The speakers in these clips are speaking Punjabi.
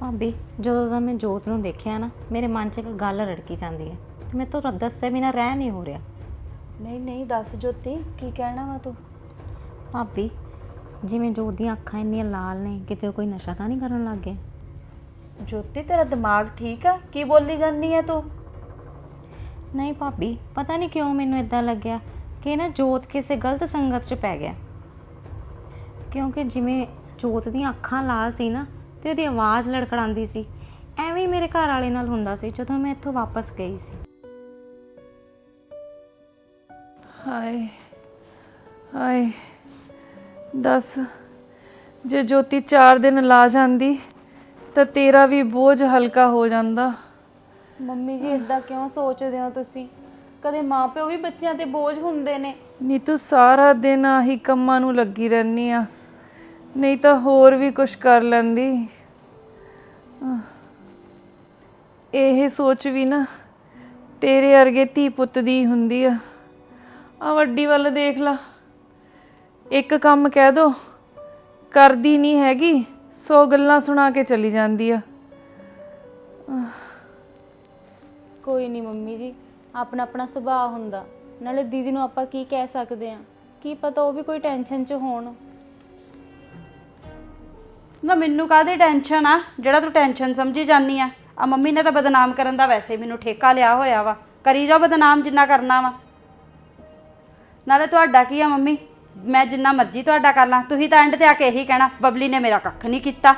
ਭਾਬੀ ਜਦੋਂ ਦਾ ਮੈਂ ਜੋਤ ਨੂੰ ਦੇਖਿਆ ਨਾ ਮੇਰੇ ਮਨ 'ਚ ਇੱਕ ਗੱਲ ਰੜਕੀ ਜਾਂਦੀ ਹੈ ਤੇ ਮੈਂ ਤੋਂ ਦੱਸੇ ਬਿਨਾ ਰਹਿ ਨਹੀਂ ਹੋ ਰਿਹਾ। ਨਹੀਂ ਨਹੀਂ ਦੱਸ ਜੋਤੀ ਕੀ ਕਹਿਣਾ ਵਾ ਤੂੰ? ਭਾਬੀ ਜਿਵੇਂ ਜੋਤ ਦੀਆਂ ਅੱਖਾਂ ਇੰਨੀਆਂ ਲਾਲ ਨੇ ਕਿਤੇ ਉਹ ਕੋਈ ਨਸ਼ਾ ਤਾਂ ਨਹੀਂ ਕਰਨ ਲੱਗ ਗਿਆ ਜੋਤੀ ਤੇਰਾ ਦਿਮਾਗ ਠੀਕ ਆ? ਕੀ ਬੋਲੀ ਜਾਂਦੀ ਆ ਤੂੰ? ਨਹੀਂ ਭਾਬੀ ਪਤਾ ਨਹੀਂ ਕਿਉਂ ਮੈਨੂੰ ਇਦਾਂ ਲੱਗਿਆ ਕਿ ਨਾ ਜੋਤ ਕਿਸੇ ਗਲਤ ਸੰਗਤ 'ਚ ਪੈ ਗਿਆ। ਕਿਉਂਕਿ ਜਿਵੇਂ ਜੋਤ ਦੀਆਂ ਅੱਖਾਂ ਲਾਲ ਸੀ ਨਾ ਤੇ ਉਹਦੀ ਆਵਾਜ਼ ਲੜਖੜਾਉਂਦੀ ਸੀ। ਐਵੇਂ ਹੀ ਮੇਰੇ ਘਰ ਵਾਲੇ ਨਾਲ ਹੁੰਦਾ ਸੀ ਜਦੋਂ ਮੈਂ ਇੱਥੋਂ ਵਾਪਸ ਗਈ ਸੀ। ਹਾਏ ਹਾਏ ਦੱਸ ਜੇ ਜੋਤੀ 4 ਦਿਨ ਲਾ ਜਾਂਦੀ ਤਾਂ ਤੇਰਾ ਵੀ ਬੋਝ ਹਲਕਾ ਹੋ ਜਾਂਦਾ। ਮੰਮੀ ਜੀ ਇਦਾਂ ਕਿਉਂ ਸੋਚਦੇ ਹੋ ਤੁਸੀਂ? ਕਦੇ ਮਾਪਿਓ ਵੀ ਬੱਚਿਆਂ ਤੇ ਬੋਝ ਹੁੰਦੇ ਨੇ। ਨੀ ਤੂੰ ਸਾਰਾ ਦਿਨ ਆਹੀ ਕੰਮਾਂ ਨੂੰ ਲੱਗੀ ਰਹਿਨੀ ਆ। ਨਹੀਂ ਤਾਂ ਹੋਰ ਵੀ ਕੁਝ ਕਰ ਲੈਂਦੀ। ਇਹ ਸੋਚ ਵੀ ਨਾ ਤੇਰੇ ਵਰਗੇ ਧੀ ਪੁੱਤ ਦੀ ਹੁੰਦੀ ਆ। ਆ ਵੱਡੀ ਵੱਲ ਦੇਖ ਲਾ। ਇੱਕ ਕੰਮ ਕਹਿ ਦੋ, ਕਰਦੀ ਨਹੀਂ ਹੈਗੀ, ਸੌ ਗੱਲਾਂ ਸੁਣਾ ਕੇ ਚਲੀ ਜਾਂਦੀ ਆ। ਕੋਈ ਨਹੀਂ ਮੰਮੀ ਜੀ, ਆਪਣਾ ਆਪਣਾ ਸੁਭਾਅ ਹੁੰਦਾ। ਨਾਲੇ ਦੀਦੀ ਨੂੰ ਆਪਾਂ ਕੀ ਕਹਿ ਸਕਦੇ ਆ? ਕੀ ਪਤਾ ਉਹ ਵੀ ਕੋਈ ਟੈਨਸ਼ਨ 'ਚ ਹੋਣ। ਨਾ ਮੈਨੂੰ ਕਾਹਦੀ ਟੈਨਸ਼ਨ ਆ? ਜਿਹੜਾ ਤੂੰ ਟੈਨਸ਼ਨ ਸਮਝੀ ਜਾਨੀ ਆ। ਆ ਮੰਮੀ ਨੇ ਤਾਂ ਬਦਨਾਮ ਕਰਨ ਦਾ ਵੈਸੇ ਹੀ ਮੈਨੂੰ ਠੇਕਾ ਲਿਆ ਹੋਇਆ ਵਾ। ਕਰੀ ਜਾਓ ਬਦਨਾਮ ਜਿੰਨਾ ਕਰਨਾ ਵਾ। ਨਾਲੇ ਤੁਹਾਡਾ ਕੀ ਆ ਮੰਮੀ? ਮੈਂ ਜਿੰਨਾ ਮਰਜ਼ੀ ਤੁਹਾਡਾ ਕਰ ਲਾਂ। ਤੁਸੀਂ ਤਾਂ ਐਂਡ ਤੇ ਆ ਕੇ ਇਹੀ ਕਹਿਣਾ, ਬਬਲੀ ਨੇ ਮੇਰਾ ਕੱਖ ਨਹੀਂ ਕੀਤਾ।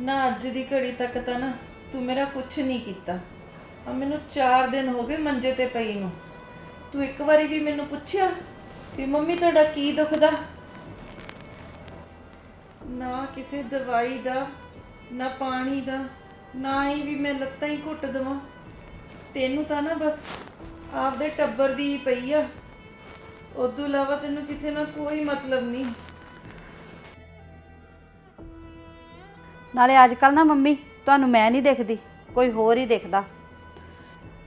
ਨਾ ਅੱਜ ਦੀ ਘੜੀ ਤੱਕ ਤਾਂ ਨਾ ਤੂੰ ਮੇਰਾ ਕੁਝ ਨਹੀਂ ਕੀਤਾ। ਆ ਮੈਨੂੰ 4 ਦਿਨ ਹੋ ਗਏ ਮੰਜੇ ਤੇ ਪਈ ਨੂੰ। ਤੂੰ ਇੱਕ ਵਾਰੀ ਵੀ ਮੈਨੂੰ ਪੁੱਛਿਆ ਵੀ ਮੰਮੀ ਤੁਹਾਡਾ ਕੀ ਦੁਖਦਾ ਨਾ ਕਿਸੇ ਦਵਾਈ ਦਾ ਨਾ ਪਾਣੀ ਦਾ ਨਾ ਹੀ ਵੀ ਮੈਂ ਲੱਤਾਂ ਹੀ ਘੁੱਟ ਦਵਾਂ। ਤੈਨੂੰ ਤਾਂ ਨਾ ਬਸ ਆਪਦੇ ਟੱਬਰ ਦੀ ਹੀ ਪਈ ਆ। ਉਦੋਂ ਇਲਾਵਾ ਤੈਨੂੰ ਕਿਸੇ ਨਾਲ ਕੋਈ ਮਤਲਬ ਨਹੀਂ। ਨਾਲੇ ਅੱਜ ਕੱਲ ਨਾ ਮੰਮੀ ਤੁਹਾਨੂੰ ਮੈਂ ਨਹੀਂ ਦੇਖਦੀ ਕੋਈ ਹੋਰ ਹੀ ਦੇਖਦਾ।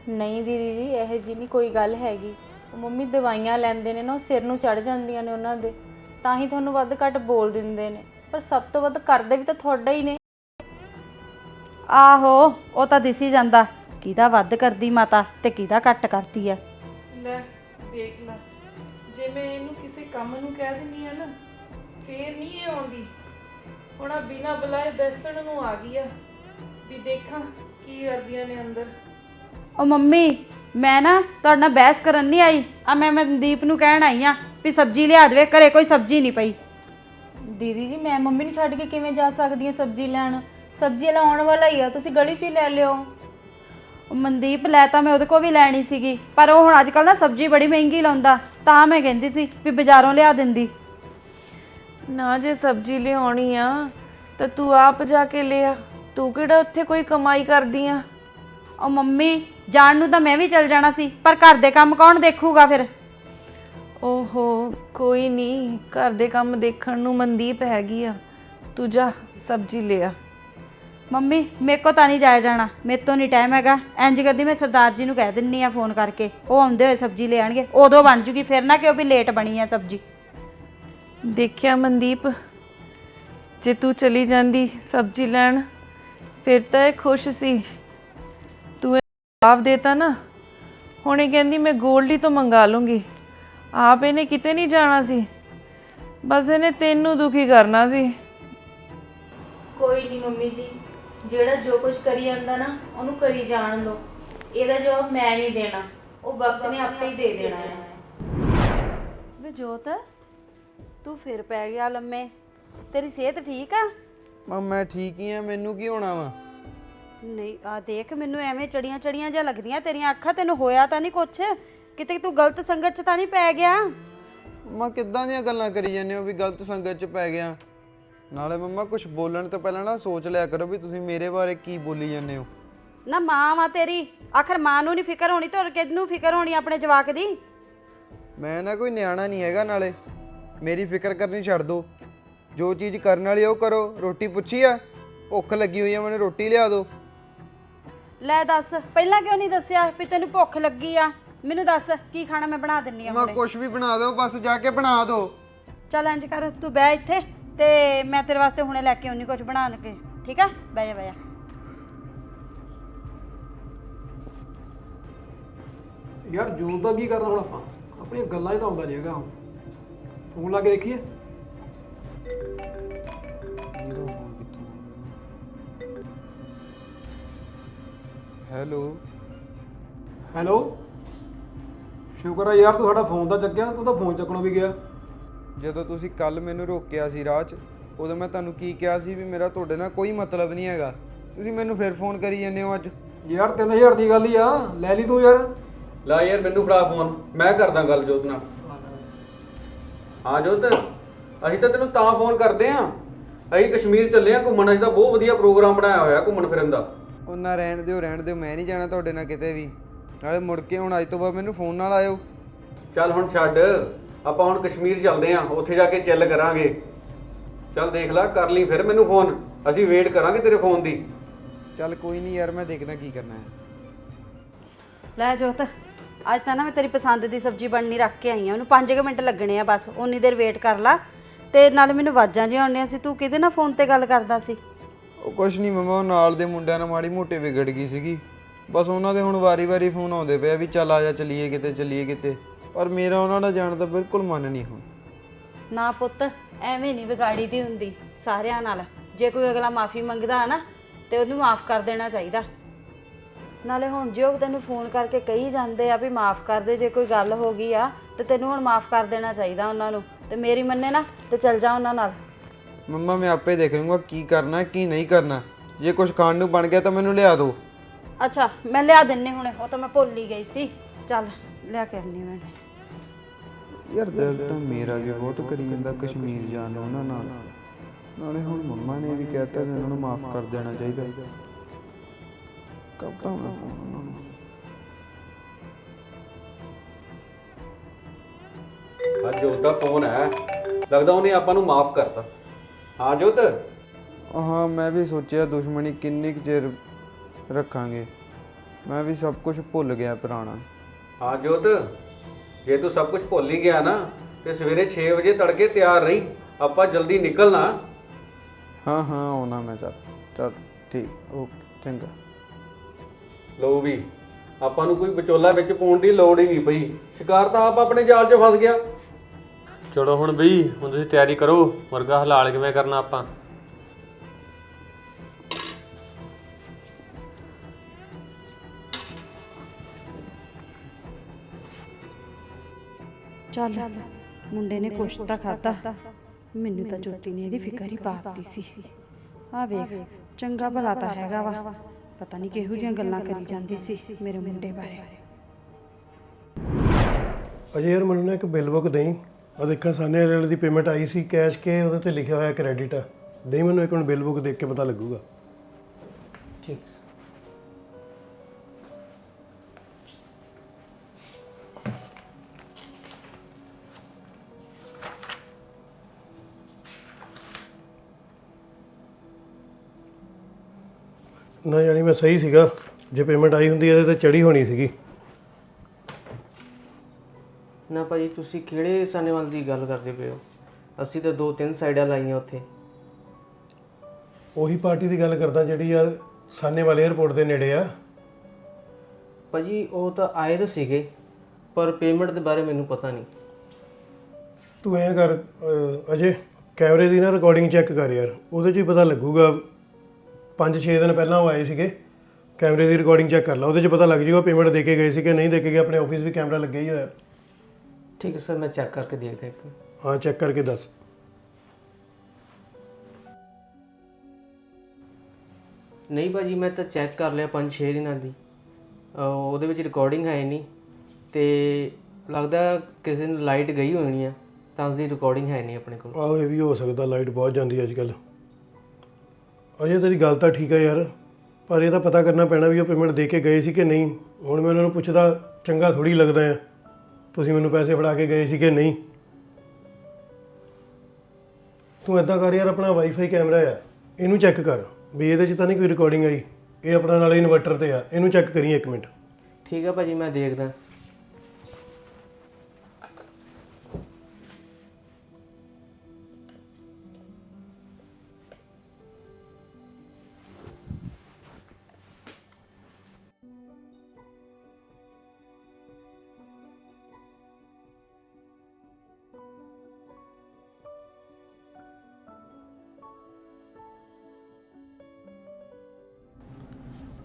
ਨਹੀਂ ਦੀਦੀ ਜੀ ਇਹ ਜੀ ਨਹੀਂ ਕੋਈ ਗੱਲ ਹੈਗੀ। ਉਹ ਮੰਮੀ ਦਵਾਈਆਂ ਲੈਂਦੇ ਨੇ ਨਾ ਉਹ ਸਿਰ ਨੂੰ ਚੜ ਜਾਂਦੀਆਂ ਨੇ ਉਹਨਾਂ ਦੇ। ਤਾਂ ਹੀ ਤੁਹਾਨੂੰ ਵੱਧ ਘੱਟ ਬੋਲ ਦਿੰਦੇ ਨੇ। ਪਰ ਸਭ ਤੋਂ ਵੱਧ ਕਰਦੇ ਵੀ ਤਾਂ ਤੁਹਾਡਾ ਹੀ ਨੇ। ਆਹੋ ਉਹ ਤਾਂ ਦਿਸੀ ਜਾਂਦਾ। ਕਿਹਦਾ ਵੱਧ ਕਰਦੀ ਮਾਤਾ ਤੇ ਕਿਹਦਾ ਘੱਟ ਕਰਦੀ ਆ। ਲੈ ਦੇਖ ਲੈ। ਜੇ ਮੈਂ ਇਹਨੂੰ ਕਿਸੇ ਕੰਮ ਨੂੰ ਕਹਿ ਦਿੰਨੀ ਆ ਨਾ ਫੇਰ ਨਹੀਂ ਇਹ ਆਉਂਦੀ। ਹੁਣ ਆ ਬਿਨਾ ਬੁਲਾਏ ਬੈਸਣ ਨੂੰ ਆ ਗਈ ਆ। ਵੀ ਦੇਖਾਂ ਕੀ ਕਰਦੀਆਂ ਨੇ ਅੰਦਰ। ਉਹ ਮੰਮੀ ਮੈਂ ਨਾ ਤੁਹਾਡੇ ਨਾਲ ਬਹਿਸ ਕਰਨ ਨਹੀਂ ਆਈ। ਆ ਮੈਂ ਮਨਦੀਪ ਨੂੰ ਕਹਿਣ ਆਈ ਆ ਵੀ ਸਬਜ਼ੀ ਲਿਆ ਦੇਵੇ ਘਰੇ ਕੋਈ ਸਬਜ਼ੀ ਨਹੀਂ ਪਈ। ਦੀਦੀ ਜੀ ਮੈਂ ਮੰਮੀ ਨੂੰ ਛੱਡ ਕੇ ਕਿਵੇਂ ਜਾ ਸਕਦੀ ਹਾਂ ਸਬਜ਼ੀ ਲੈਣ? ਸਬਜ਼ੀ ਵਾਲਾ ਆਉਣ ਵਾਲਾ ਹੀ ਆ ਤੁਸੀਂ ਗਲੀ 'ਚ ਹੀ ਲੈ ਲਿਓ। ਉਹ ਮਨਦੀਪ ਲੈ ਤਾਂ ਮੈਂ ਉਹਦੇ ਕੋਲ ਵੀ ਲੈਣੀ ਸੀਗੀ ਪਰ ਉਹ ਹੁਣ ਅੱਜ ਕੱਲ ਨਾ ਸਬਜ਼ੀ ਬੜੀ ਮਹਿੰਗੀ ਲਾਉਂਦਾ ਤਾਂ ਮੈਂ ਕਹਿੰਦੀ ਸੀ ਵੀ ਬਾਜ਼ਾਰੋਂ ਲਿਆ ਦਿੰਦੀ। ਨਾ ਜੇ ਸਬਜ਼ੀ ਲਿਆਉਣੀ ਆ ਤਾਂ ਤੂੰ ਆਪ ਜਾ ਕੇ ਲਿਆ ਤੂੰ ਕਿਹੜਾ ਉੱਥੇ ਕੋਈ ਕਮਾਈ ਕਰਦੀ ਆ? ਉਹ ਮੰਮੀ ਜਾਣ ਨੂੰ ਤਾਂ ਮੈਂ ਵੀ ਚੱਲ ਜਾਣਾ ਸੀ ਪਰ ਘਰ ਦੇ ਕੰਮ ਕੌਣ ਦੇਖੂਗਾ ਫਿਰ? ਓਹੋ ਕੋਈ ਨਹੀਂ ਘਰ ਦੇ ਕੰਮ ਦੇਖਣ ਨੂੰ ਮਨਦੀਪ ਹੈਗੀ ਆ। ਤੂੰ ਜਾ ਸਬਜ਼ੀ ਲਿਆ ਮੰਮੀ ਮੇਰੇ ਕੋ ਤਾਂ ਨਹੀਂ ਜਾਇਆ ਜਾਣਾ। ਮੇਰੇ ਤੋਂ ਨਹੀਂ ਟਾਈਮ ਹੈਗਾ। ਇੰਜ ਕਰਦੀ ਮੈਂ ਸਰਦਾਰ ਜੀ ਨੂੰ ਕਹਿ ਦਿੰਨੀ ਆ ਫੋਨ ਕਰਕੇ। ਉਹ ਆਉਂਦੇ ਹੋਏ ਸਬਜ਼ੀ ਲੈ ਆਣਗੇ। ਉਦੋਂ ਬਣ ਜੂਗੀ। ਫਿਰ ਨਾ ਕਿਉਂ ਵੀ ਲੇਟ ਬਣੀ ਆ ਸਬਜ਼ੀ। ਦੇਖਿਆ ਮਨਦੀਪ ਜੇ ਤੂੰ ਚਲੀ ਜਾਂਦੀ ਸਬਜ਼ੀ ਲੈਣ ਫਿਰ ਤਾਂ ਇਹ ਖੁਸ਼ ਸੀ। ਤੂੰ ਇਹ ਜਵਾਬ ਦੇਤਾ ਨਾ। ਹੁਣ ਇਹ ਕਹਿੰਦੀ ਮੈਂ ਗੋਲਡੀ ਤੋਂ ਮੰਗਾ ਲੂੰਗੀ। ਆਪ ਇਹਨੇ ਕਿਤੇ ਨਹੀਂ ਜਾਣਾ ਸੀ। ਬਸ ਇਹਨੇ ਤੈਨੂੰ ਦੁਖੀ ਕਰਨਾ ਸੀ। ਕੋਈ ਨਹੀਂ ਮੰਮੀ ਜੀ ਜਿਹੜਾ ਜੋ ਕੁਝ ਕਰੀ ਜਾਂਦਾ ਨਾ ਉਹਨੂੰ ਕਰੀ ਜਾਣ ਦਿਓ ਇਹਦਾ ਜਵਾਬ ਮੈਂ ਨਹੀਂ ਦੇਣਾ। ਉਹ ਵਕਤ ਨੇ ਆਪੇ ਹੀ ਦੇ ਦੇਣਾ ਹੈ। ਵੇ ਜੋਤ ਤੂੰ ਫਿਰ ਪੈ ਗਿਆ ਲੰਮੇ। ਤੇਰੀ ਸਿਹਤ ਠੀਕ ਆ? ਮੈਂ ਮੈਂ ਠੀਕ ਹੀ ਆ ਮੈਨੂੰ ਕੀ ਹੋਣਾ ਵਾ? ਨਹੀਂ ਆ ਦੇਖ ਮੈਨੂੰ ਐਵੇਂ ਚੜੀਆਂ ਚੜੀਆਂ ਜਿਹਾ ਲੱਗਦੀਆਂ ਤੇਰੀਆਂ ਅੱਖਾਂ ਤੈਨੂੰ ਹੋਇਆ ਤਾਂ ਨਹੀਂ ਕੁਛ? ਕਿਤੇ ਤੂੰ ਗਲਤ ਸੰਗਤ 'ਚ ਤਾਂ ਨਹੀਂ ਪੈ ਗਿਆ? ਮੈਂ ਕਿੱਦਾਂ ਦੀਆਂ ਗੱਲਾਂ ਕਰੀ ਜਾਂਦੇ ਹੋ ਵੀ ਗਲਤ ਸੰਗਤ 'ਚ ਪੈ ਗਿਆ? ਨਾਲੇ ਮੰਮਾ ਕੁਝ ਬੋਲਣ ਤੋਂ ਪਹਿਲਾਂ ਨਾ ਸੋਚ ਲਿਆ ਕਰੋ ਵੀ ਤੁਸੀਂ ਮੇਰੇ ਬਾਰੇ ਕੀ ਬੋਲੀ ਜਾਂਦੇ ਹੋ। ਨਾ ਮਾਂ ਵਾ ਤੇਰੀ ਆਖਰ ਮਾਂ ਨੂੰ ਨਹੀਂ ਫਿਕਰ ਹੋਣੀ ਤੇ ਹੋਰ ਕਿਹਨੂੰ ਫਿਕਰ ਹੋਣੀ ਆਪਣੇ ਜਵਾਕ ਦੀ? ਮੈਂ ਨਾ ਕੋਈ ਨਿਆਣਾ ਨਹੀਂ ਹੈਗਾ ਨਾਲੇ ਮੇਰੀ ਫਿਕਰ ਕਰਨੀ ਛੱਡ ਦਿਓ ਜੋ ਚੀਜ਼ ਕਰਨ ਵਾਲੀ ਉਹ ਕਰੋ ਰੋਟੀ ਪੁੱਛੀ ਆ ਭੁੱਖ ਲੱਗੀ ਹੋਈ ਆ ਮੈਨੂੰ ਰੋਟੀ ਲਿਆ ਦਿਓ। ਲੈ ਦੱਸ ਪਹਿਲਾਂ ਕਿਉਂ ਨਹੀਂ ਦੱਸਿਆ ਵੀ ਤੈਨੂੰ ਭੁੱਖ ਲੱਗੀ ਆ? ਮੈਨੂੰ ਦੱਸ ਕੀ ਖਾਣਾ ਮੈਂ ਬਣਾ ਦਿੰਨੀ ਆ ਮੈਂ ਕੁਝ ਵੀ ਬਣਾ ਦਿਓ ਬਸ ਜਾ ਕੇ ਬਣਾ ਦਿਓ। ਚੱਲ ਇੰਜ ਕਰ ਤੂੰ ਬਹਿ ਇੱਥੇ ਤੇ ਮੈਂ ਤੇਰੇ ਵਾਸਤੇ ਹੁਣੇ ਲੈ ਕੇ ਆਉਣੀ ਕੁਝ ਬਣਾ ਕੇ। ਠੀਕ ਆ? ਬਹਿ ਜਾ ਬਹਿ ਜਾ। ਯਾਰ ਜੋਤ ਦਾ ਕੀ ਕਰਨਾ ਹੁਣ ਆਪਾਂ? ਆਪਣੀਆਂ ਗੱਲਾਂ 'ਚ ਤਾਂ ਆਉਂਦਾ ਨਹੀਂ ਹੈਗਾ ਉਹ। ਫੋਨ ਲਾ ਕੇ ਦੇਖੀਏ। ਹੈਲੋ? ਹੈਲੋ? ਸ਼ੁਕਰ ਆ ਯਾਰ ਤੂੰ ਸਾਡਾ ਫੋਨ ਤਾਂ ਚੱਕਿਆ ਤੂੰ ਤਾਂ ਫੋਨ ਚੱਕਣੋਂ ਵੀ ਗਿਆ। ਜਦੋਂ ਤੁਸੀਂ ਕੱਲ ਮੈਨੂੰ ਰੋਕਿਆ ਸੀ ਰਾਹ 'ਚ ਉਦੋਂ ਮੈਂ ਤੁਹਾਨੂੰ ਕੀ ਕਿਹਾ ਸੀ ਵੀ ਮੇਰਾ ਤੁਹਾਡੇ ਨਾਲ ਕੋਈ ਮਤਲਬ ਨਹੀਂ ਹੈਗਾ। ਤੁਸੀਂ ਮੈਨੂੰ ਫਿਰ ਫੋਨ ਕਰੀ ਜਾਂਦੇ ਹੋ ਅੱਜ। ਯਾਰ 3000 ਦੀ ਗੱਲ ਹੀ ਆ ਲੈ ਲਈ ਤੂੰ ਯਾਰ। ਲਾ ਯਾਰ ਮੈਨੂੰ ਫੜਾ ਫੋਨ ਮੈਂ ਕਰਦਾ ਗੱਲ ਜੋਤ ਨਾਲ। ਹਾਂ ਜੋਤ ਅਸੀਂ ਤਾਂ ਤੈਨੂੰ ਤਾਂ ਫੋਨ ਕਰਦੇ ਆਂ ਅਸੀਂ ਕਸ਼ਮੀਰ ਚੱਲੇ ਆਂ ਘੁੰਮਣ ਅਸੀਂ ਤਾਂ ਬਹੁਤ ਵਧੀਆ ਪ੍ਰੋਗਰਾਮ ਬਣਾਇਆ ਹੋਇਆ ਘੁੰਮਣ ਫਿਰਨ ਦਾ। ਉਹਨਾਂ ਰਹਿਣ ਦਿਓ ਰਹਿਣ ਦਿਓ ਮੈਂ ਨਹੀਂ ਜਾਣਾ ਤੁਹਾਡੇ ਨਾਲ ਕਿਤੇ ਵੀ। ਨਾਲੇ ਮੁੜ ਕੇ ਹੁਣ ਅੱਜ ਤੋਂ ਬਾਅਦ ਮੈਨੂੰ ਫੋਨ ਨਾਲ ਆਇਓ। ਚੱਲ ਹੁਣ ਛੱਡ ਆਪਾਂ ਹੁਣ ਕਸ਼ਮੀਰ ਚੱਲਦੇ ਆਂ ਉੱਥੇ ਜਾ ਕੇ ਚਿੱਲ ਕਰਾਂਗੇ। ਚੱਲ ਦੇਖ ਲੈ ਕਰ ਲਈ ਫਿਰ ਮੈਨੂੰ ਫੋਨ ਅਸੀਂ ਵੇਟ ਕਰਾਂਗੇ ਤੇਰੇ ਫੋਨ ਦੀ। ਚੱਲ ਕੋਈ ਨਹੀਂ ਯਾਰ ਮੈਂ ਦੇਖਦਾ ਕੀ ਕਰਨਾ ਹੈ। ਲੈ ਜੋਤ ਅੱਜ ਤਾਂ ਨਾ ਮੈਂ ਤੇਰੀ ਪਸੰਦ ਦੀ ਸਬਜ਼ੀ ਬਣਨੀ ਰੱਖ ਕੇ ਆਈ ਆ ਉਹਨੂੰ 5 ਮਿੰਟ ਲੱਗਣੇ ਆ ਬਸ ਉਨੀ ਦੇਰ ਵੇਟ ਕਰ ਲਾ। ਤੇ ਨਾਲੇ ਮੈਨੂੰ ਆਵਾਜ਼ਾਂ ਜਿਹੀਆਂ ਆਉਂਦੀਆਂ ਸੀ ਤੂੰ ਕਿਹਦੇ ਨਾਲ ਫੋਨ ਤੇ ਗੱਲ ਕਰਦਾ ਸੀ? ਉਹ ਕੁਛ ਨਹੀਂ ਮਮਾ ਉਹ ਨਾਲ ਦੇ ਮੁੰਡਿਆਂ ਨਾਲ ਮਾੜੀ ਮੋਟੇ ਵਿਗੜ ਗਈ ਸੀਗੀ। ਬਸ ਉਹਨਾਂ ਦੇ ਹੁਣ ਵਾਰੀ-ਵਾਰੀ ਫੋਨ ਆਉਂਦੇ ਪਏ ਆ ਵੀ ਚੱਲ ਆ ਜਾ ਚੱਲੀਏ ਕਿਤੇ ਚੱਲੀਏ ਕਿਤੇ। ਪਰ ਮੇਰਾ ਉਹਨਾਂ ਨਾਲ ਜਾਣ ਦਾ ਬਿਲਕੁਲ ਮਨ ਨਹੀਂ ਹੁਣ। ਨਾ ਪੁੱਤ ਐਵੇਂ ਨਹੀਂ ਵਿਗਾੜੀ ਦੀ ਹੁੰਦੀ ਸਾਰਿਆਂ ਨਾਲ। ਜੇ ਕੋਈ ਅਗਲਾ ਮਾਫੀ ਮੰਗਦਾ ਹੈ ਨਾ ਤੇ ਉਹਨੂੰ ਮਾਫ ਕਰ ਦੇਣਾ ਚਾਹੀਦਾ। ਨਾਲੇ ਹੁਣ ਜੇ ਉਹ ਤੈਨੂੰ ਫੋਨ ਕਰਕੇ ਕਹੀ ਜਾਂਦੇ ਆ ਵੀ ਮਾਫ ਕਰ ਦੇ ਜੇ ਕੋਈ ਗੱਲ ਹੋ ਗਈ ਆ ਤੇ ਤੈਨੂੰ ਹੁਣ ਮਾਫ ਕਰ ਦੇਣਾ ਚਾਹੀਦਾ ਉਹਨਾਂ ਨੂੰ। ਤੇ ਮੇਰੀ ਮੰਨੇ ਨਾ ਤੇ ਚੱਲ ਜਾ ਉਹਨਾਂ ਨਾਲ। ਮੰਮਾ ਮੈਂ ਆਪੇ ਦੇਖ ਲੂੰਗਾ ਕੀ ਕਰਨਾ ਕੀ ਨਹੀਂ ਕਰਨਾ। ਜੇ ਕੁਝ ਖਾਣ ਨੂੰ ਬਣ ਗਿਆ ਤਾਂ ਮੈਨੂੰ ਲਿਆ ਦਿਓ। ਅੱਛਾ ਮੈਂ ਲਿਆ ਦਿੰਨੀ ਹੁਣੇ ਉਹ ਤਾਂ ਮੈਂ ਭੁੱਲ ਹੀ ਗਈ ਸੀ। ਚੱਲ ਲਿਆ ਕੇ ਆਉਣੀ ਮੈਂ। ਯਾਰ ਦਿਲ ਤਾਂ ਮੇਰਾ ਵੀ ਬਹੁਤ ਕਰੀ ਜਾਂਦਾ ਕਸ਼ਮੀਰ ਜਾਣ ਨੂੰ ਉਹਨਾਂ ਨਾਲ। ਨਾਲੇ ਹੁਣ ਮੰਮਾ ਨੇ ਵੀ ਕਹਿਤਾ ਕਿ ਉਹਨਾਂ ਨੂੰ ਮਾਫ ਕਰ ਦੇਣਾ ਚਾਹੀਦਾ। ਕਰਦਾ ਮੈਂ ਫੋਨ ਉਹਨਾਂ ਨੂੰ। ਹਾਂ ਜੋਤ ਦਾ ਫੋਨ ਹੈ। ਲੱਗਦਾ ਉਹਨੇ ਆਪਾਂ ਨੂੰ ਮਾਫ ਕਰਤਾ। ਹਾਂ ਜੋਤ। ਹਾਂ ਮੈਂ ਵੀ ਸੋਚਿਆ ਦੁਸ਼ਮਣੀ ਕਿੰਨੀ ਕੁ ਚਿਰ ਰੱਖਾਂਗੇ। ਮੈਂ ਵੀ ਸਭ ਕੁਝ ਭੁੱਲ ਗਿਆ ਪੁਰਾਣਾ। ਹਾਂ ਜੋਤ ਜੇ ਤੂੰ ਸਭ ਕੁਝ ਭੁੱਲ ਹੀ ਗਿਆ ਨਾ ਤੇ ਸਵੇਰੇ 6 ਵਜੇ ਤੜਕੇ ਤਿਆਰ ਰਹੀ। ਆਪਾਂ ਜਲਦੀ ਨਿਕਲਣਾ। ਹਾਂ ਹਾਂ ਆਉਣਾ ਮੈਂ ਚੱਲ। ਚੱਲ ਠੀਕ ਓਕੇ ਚੰਗਾ। ਲਓ ਵੀ ਆਪਾਂ ਨੂੰ ਕੋਈ ਵਿਚੋਲਾ ਵਿੱਚ ਪਾਉਣ ਦੀ ਲੋੜ ਹੀ ਨਹੀਂ ਪਈ। ਸ਼ਿਕਾਰ ਤਾਂ ਆਪ ਆਪਣੇ ਜਾਲ 'ਚ ਫਸ ਗਿਆ। ਚਲੋ ਹੁਣ ਬਈ ਹੁਣ ਤੁਸੀਂ ਤਿਆਰੀ ਕਰੋ। ਮੁਰਗਾ ਹਲਾਲ ਕਿਵੇਂ ਕਰਨਾ ਆਪਾਂ? ਚੱਲ। ਮੁੰਡੇ ਨੇ ਕੁਛ ਤਾਂ ਖਾਦਾ ਮੈਨੂੰ ਤਾਂ ਜੋਤੀ ਨੇ ਇਹਦੀ ਫਿਕਰ ਹੀ ਪਾਤੀ ਸੀ। ਆ ਵੇਖ ਚੰਗਾ ਭਲਾ ਤਾਂ ਹੈਗਾ ਵਾ। ਪਤਾ ਨਹੀਂ ਕਿਹੋ ਜਿਹੀਆਂ ਗੱਲਾਂ ਕਰੀ ਜਾਂਦੀ ਸੀ ਮੇਰੇ ਮੁੰਡੇ ਬਾਰੇ। ਅਜੇ ਯਾਰ ਮੈਨੂੰ ਨਾ ਇੱਕ ਬਿੱਲ ਬੁੱਕ ਦੇਈ। ਆ ਦੇਖਾਂ ਸਾਨੇ ਵਾਲੇ ਦੀ ਪੇਮੈਂਟ ਆਈ ਸੀ। ਕੈਸ਼ ਕੇ ਉਹਦੇ ਤੇ ਲਿਖਿਆ ਹੋਇਆ ਕ੍ਰੈਡਿਟ ਆ। ਦੇਈ ਮੈਨੂੰ ਇੱਕ ਮਿੰਟ ਬਿੱਲ ਬੁੱਕ ਦੇਖ ਕੇ ਪਤਾ ਲੱਗੂਗਾ। ਨਾ ਜਾਣੀ ਮੈਂ ਸਹੀ ਸੀਗਾ। ਜੇ ਪੇਮੈਂਟ ਆਈ ਹੁੰਦੀ ਇਹਦੇ ਤੇ ਚੜੀ ਹੋਣੀ ਸੀਗੀ। ਨਾ ਭਾਜੀ ਤੁਸੀਂ ਕਿਹੜੇ ਸਾਨੇਵਾਲ ਦੀ ਗੱਲ ਕਰਦੇ ਪਏ ਹੋ? ਅਸੀਂ ਤਾਂ ਦੋ ਤਿੰਨ ਸਾਈਡਾਂ ਲਾਈਆਂ ਉੱਥੇ। ਉਹੀ ਪਾਰਟੀ ਦੀ ਗੱਲ ਕਰਦਾ ਜਿਹੜੀ ਆ ਸਾਨੇ ਵਾਲੇ 에ਅਰਪੋਰਟ ਦੇ ਨੇੜੇ ਆ। ਭਾਜੀ ਉਹ ਤਾਂ ਆਏ ਤਾਂ ਸੀਗੇ ਪਰ ਪੇਮੈਂਟ ਦੇ ਬਾਰੇ ਮੈਨੂੰ ਪਤਾ ਨਹੀਂ। ਤੂੰ ਐਂ ਕਰ ਅਹ, ਅਜੇ ਕੈਮਰੇ ਦੀ ਨਾ ਰਿਕਾਰਡਿੰਗ ਚੈੱਕ ਕਰ ਯਾਰ। ਉਹਦੇ 'ਚ ਹੀ ਪਤਾ ਲੱਗੂਗਾ 5-6 ਦਿਨ ਪਹਿਲਾਂ ਉਹ ਆਏ ਸੀਗੇ। ਕੈਮਰੇ ਦੀ ਰਿਕਾਰਡਿੰਗ ਚੈੱਕ ਕਰ ਲਾ ਉਹਦੇ 'ਚ ਪਤਾ ਲੱਗ ਜੂਗਾ ਪੇਮੈਂਟ ਦੇ ਕੇ ਗਏ ਸੀ ਕਿ ਨਹੀਂ ਦੇ ਕੇ ਗਏ ਆਪਣੇ ਆਫਿਸ ਵੀ ਕੈਮਰਾ ਲੱਗਿਆ ਹੀ ਹੋਇਆ। ਠੀਕ ਹੈ ਸਰ ਮੈਂ ਚੈੱਕ ਕਰਕੇ ਦੇਖਦਾ ਇੱਕ। ਹਾਂ ਚੈੱਕ ਕਰਕੇ ਦੱਸ। ਨਹੀਂ ਭਾਜੀ ਮੈਂ ਤਾਂ ਚੈੱਕ ਕਰ ਲਿਆ 5-6 ਦਿਨਾਂ ਦੀ। ਅਹ, ਉਹਦੇ ਵਿੱਚ ਰਿਕਾਰਡਿੰਗ ਹੈ ਨਹੀਂ ਤੇ ਲੱਗਦਾ ਕਿਸੇ ਨੂੰ ਲਾਈਟ ਗਈ ਹੋਣੀ ਆ ਤਾਂ ਉਸਦੀ ਰਿਕਾਰਡਿੰਗ ਹੈ ਨਹੀਂ ਆਪਣੇ ਕੋਲ। ਆਹੋ ਇਹ ਵੀ ਹੋ ਸਕਦਾ ਲਾਈਟ ਬਹੁਤ ਜਾਂਦੀ ਅੱਜ ਕੱਲ ਅਜੇ ਤੇਰੀ ਗੱਲ ਤਾਂ ਠੀਕ ਹੈ ਯਾਰ, ਪਰ ਇਹ ਤਾਂ ਪਤਾ ਕਰਨਾ ਪੈਣਾ ਵੀ ਉਹ ਪੇਮੈਂਟ ਦੇ ਕੇ ਗਏ ਸੀ ਕਿ ਨਹੀਂ। ਹੁਣ ਮੈਂ ਉਹਨਾਂ ਨੂੰ ਪੁੱਛਦਾ, ਚੰਗਾ ਥੋੜੀ ਲੱਗਦਾ ਆ। ਤੁਸੀਂ ਮੈਨੂੰ ਪੈਸੇ ਫੜਾ ਕੇ ਗਏ ਸੀ ਕਿ ਨਹੀਂ? ਤੂੰ ਏਦਾਂ ਕਰ ਯਾਰ, ਆਪਣਾ ਵਾਈਫਾਈ ਕੈਮਰਾ ਆ, ਇਹਨੂੰ ਚੈੱਕ ਕਰ। ਵੀ ਇਹਦੇ 'ਚ ਤਾਂ ਨਹੀਂ ਕੋਈ ਰਿਕਾਰਡਿੰਗ ਆਈ। ਇਹ ਆਪਣਾ ਨਾਲੇ ਇਨਵਰਟਰ ਤੇ ਆ, ਇਹਨੂੰ ਚੈੱਕ ਕਰੀ ਇੱਕ ਮਿੰਟ। ਠੀਕ ਹੈ ਭਾਜੀ, ਮੈਂ ਦੇਖਦਾ।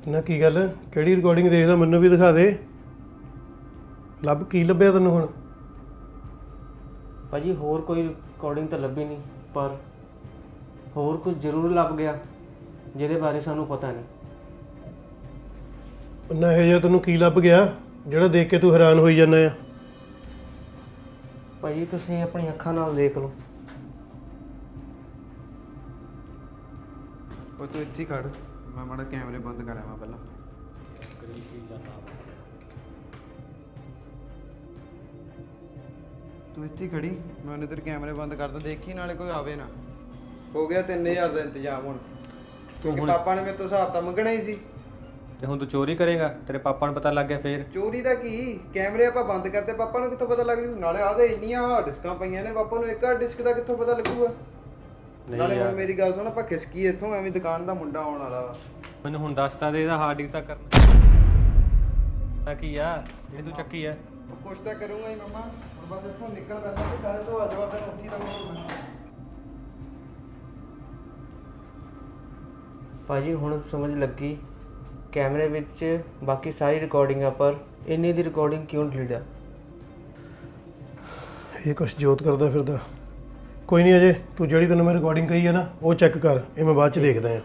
ਨਾ ਕੀ ਗੱਲ? ਕਿਹੜੀ ਰਿਕਾਰਡਿੰਗ ਦੇਖਦਾ? ਮੈਨੂੰ ਵੀ ਦਿਖਾ ਦੇ। ਲੱਭ ਕੀ ਲੱਭਿਆ ਤੈਨੂੰ ਹੁਣ? ਭਾਜੀ ਹੋਰ ਕੋਈ ਰਿਕਾਰਡਿੰਗ ਤਾਂ ਲੱਭੀ ਨਹੀਂ ਪਰ ਹੋਰ ਕੁਝ ਜ਼ਰੂਰ ਲੱਭ ਗਿਆ ਜਿਹਦੇ ਬਾਰੇ ਸਾਨੂੰ ਪਤਾ ਨਹੀਂ। ਨਾ ਇਹ ਜਿਹਾ ਤੈਨੂੰ ਕੀ ਲੱਭ ਗਿਆ ਜਿਹੜਾ ਦੇਖ ਕੇ ਤੂੰ ਹੈਰਾਨ ਹੋਈ ਜਾਂਦਾ ਆ? ਭਾਜੀ ਤੁਸੀਂ ਆਪਣੀ ਅੱਖਾਂ ਨਾਲ ਦੇਖ ਲਓ। ਉਹ ਤੂੰ ਇੱਥੇ ਹੀ ਖੜ। ਮੈਂ ਮਾੜਾ ਕੈਮਰੇ ਬੰਦ ਕਰਾਂ ਮੈਂ ਪਹਿਲਾਂ। ਤੂੰ ਇੱਥੇ ਖੜੀ? ਮੈਂ ਤੇਰੇ ਕੈਮਰੇ ਬੰਦ ਕਰਦਾ ਦੇਖੀ ਨਾਲੇ ਕੋਈ ਆਵੇ ਨਾ। ਹੋ ਗਿਆ 3000 ਦਾ ਇੰਤਜ਼ਾਮ ਹੁਣ। ਕਿਉਂਕਿ ਪਾਪਾ ਨੇ ਮੇਰੇ ਤੋਂ ਹਿਸਾਬ ਤਾਂ ਮੰਗਣਾ ਹੀ ਸੀ। ਤੇ ਹੁਣ ਤੂੰ ਚੋਰੀ ਕਰੇਗਾ? ਤੇਰੇ ਪਾਪਾ ਨੂੰ ਪਤਾ ਲੱਗ ਗਿਆ ਫੇਰ? ਚੋਰੀ ਦਾ ਕੀ? ਕੈਮਰੇ ਆਪਾਂ ਬੰਦ ਕਰਤੇ ਪਾਪਾ ਨੂੰ ਕਿੱਥੋਂ ਪਤਾ ਲੱਗ ਜੂ? ਨਾਲੇ ਆਦੇ ਇੰਨੀਆਂ ਹਾਰਡ ਡਿਸਕਾਂ ਪਈਆਂ ਨੇ ਪਾਪਾ ਨੂੰ ਇੱਕ ਹਾਰਡ ਡਿਸਕ ਦਾ ਕਿੱਥੋਂ ਪਤਾ ਲੱਗੂਗਾ? ਨਹੀਂ ਨਾਲੇ ਹੁਣ ਯਾਰ। ਮੇਰੀ ਗੱਲ ਸੁਣ ਆਪਾਂ ਖਿਸਕੀ ਇੱਥੋਂ ਐਵੇਂ ਦੁਕਾਨ ਦਾ ਮੁੰਡਾ ਆਉਣ ਵਾਲਾ ਵਾ। ਮੈਨੂੰ ਹੁਣ ਦੱਸਤਾ ਦੇ ਇਹਦਾ ਹਾਰਡ ਡਿਸਕ ਦਾ। ਕਰਨਾ ਕੀ ਆ? ਜਿਹੜੀ ਤੂੰ ਚੱਕੀ ਆ। ਉਹ ਕੁਛ ਤਾਂ ਕਰੂੰਗਾ ਹੀ ਮਮਾ। ਹੁਣ ਬਸ ਇੱਥੋਂ ਨਿਕਲ ਪੈਂਦਾ ਕਿ ਸਾਰੇ ਤੋਂ ਆ ਜਾਵਾ ਫਿਰ ਉੱਥੇ ਰਹੂੰਗਾ ਭਾਜੀ ਹੁਣ ਸਮਝ ਲੱਗੀ। ਕੈਮਰੇ ਵਿੱਚ ਬਾਕੀ ਸਾਰੀ ਰਿਕਾਰਡਿੰਗਾਂ ਪਰ ਇੰਨੀ ਦੀ ਰਿਕਾਰਡਿੰਗ ਕਿਉਂ ਡਿਲੀਟ ਆ? ਇਹ ਕੁਛ ਜੋਤ ਕਰਦਾ ਫਿਰਦਾ। ਕੋਈ ਨਹੀਂ ਅਜੇ, ਤੂੰ ਜਿਹੜੀ ਤੈਨੂੰ ਮੈਂ ਰਿਕਾਰਡਿੰਗ ਕਹੀ ਹੈ ਨਾ, ਉਹ ਚੈੱਕ ਕਰ, ਇਹ ਮੈਂ ਬਾਅਦ ਚ ਦੇਖਦਾ ਆ।